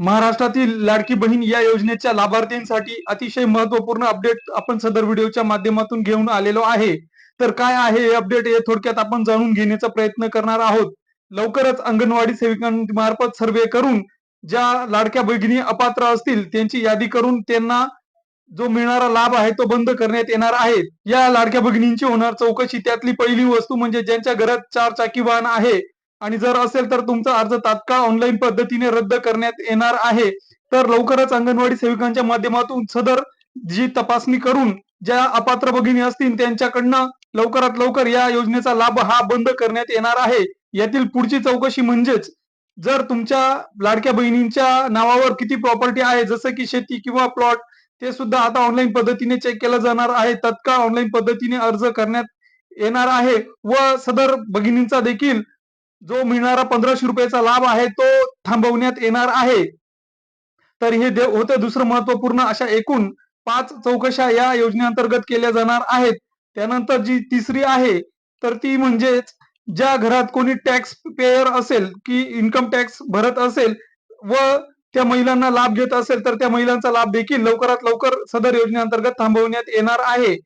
महाराष्ट्रातील लाडकी बहीण या योजनेच्या लाभार्थींसाठी अतिशय महत्त्वपूर्ण अपडेट आपण सदर व्हिडिओच्या माध्यमातून घेऊन आलेलो आहे. तर काय आहे हे अपडेट हे थोडक्यात आपण जाणून घेण्याचा प्रयत्न करणार आहोत. लवकरच अंगणवाडी सेविकांमार्फत सर्वे करून ज्या लाडक्या भगिनी अपात्र असतील त्यांची यादी करून त्यांना जो मिळणारा लाभ आहे तो बंद करण्यात येणार आहे. या लाडक्या भगिनींची होणार चौकशी. त्यातली पहिली वस्तू म्हणजे ज्यांच्या घरात चार चाकी वाहन आहे आणि जर असेल तर तुमचा अर्ज तात्काळ ऑनलाईन पद्धतीने रद्द करण्यात येणार आहे. तर लवकरच अंगणवाडी सेविकांच्या माध्यमातून सदर जी तपासणी करून ज्या अपात्र भगिनी असतील त्यांच्याकडनं लवकरात लवकर या योजनेचा लाभ हा बंद करण्यात येणार आहे. यातील पुढची चौकशी म्हणजेच जर तुमच्या लाडक्या बहिणींच्या नावावर किती प्रॉपर्टी आहे जसं की शेती किंवा प्लॉट ते सुद्धा आता ऑनलाईन पद्धतीने चेक केलं जाणार आहे. तत्काळ ऑनलाईन पद्धतीने अर्ज करण्यात येणार आहे व सदर भगिनींचा देखील जो मिळणारा पंधराशे रुपयाचा लाभ आहे तो थांबवण्यात येणार आहे. तर हे देव होतं दुसरं महत्त्वपूर्ण अशा एकूण पाच चौकशा या योजनेअंतर्गत केल्या जाणार आहेत. त्यानंतर जी तिसरी आहे तर ती म्हणजेच ज्या घरात कोणी टॅक्स पेयर असेल की इन्कम टॅक्स भरत असेल व त्या महिलांना लाभ घेत असेल तर त्या महिलांचा लाभ देखील लवकरात लवकर सदर योजनेअंतर्गत थांबवण्यात येणार आहे.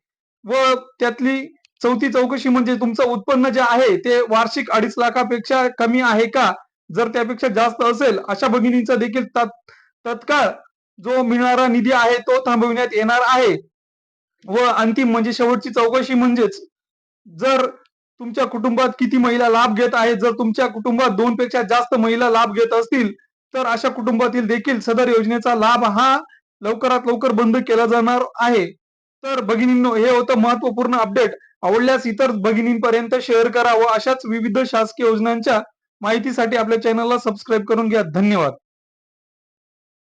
व त्यातली चौथी चौकशी म्हणजे तुमचं उत्पन्न जे आहे ते वार्षिक अडीच लाखापेक्षा कमी आहे का? जर त्यापेक्षा जास्त असेल अशा भगिनींचा देखील तत्काळ जो मिळणारा निधी आहे तो थांबविण्यात येणार आहे. व अंतिम म्हणजे शेवटची चौकशी म्हणजेच जर तुमच्या कुटुंबात किती महिला लाभ घेत आहेत जर तुमच्या कुटुंबात दोन पेक्षा जास्त महिला लाभ घेत असतील तर अशा कुटुंबातील देखील सदर योजनेचा लाभ हा लवकरात लवकर बंद केला जाणार आहे. तर भगिनींनो हे होतं महत्त्वपूर्ण अपडेट आवडल्यास इतर भगिनींपर्यंत शेअर करा व अशाच विविध शासकीय योजनांच्या माहितीसाठी आपल्या चॅनलला सबस्क्राईब करून घ्या. धन्यवाद.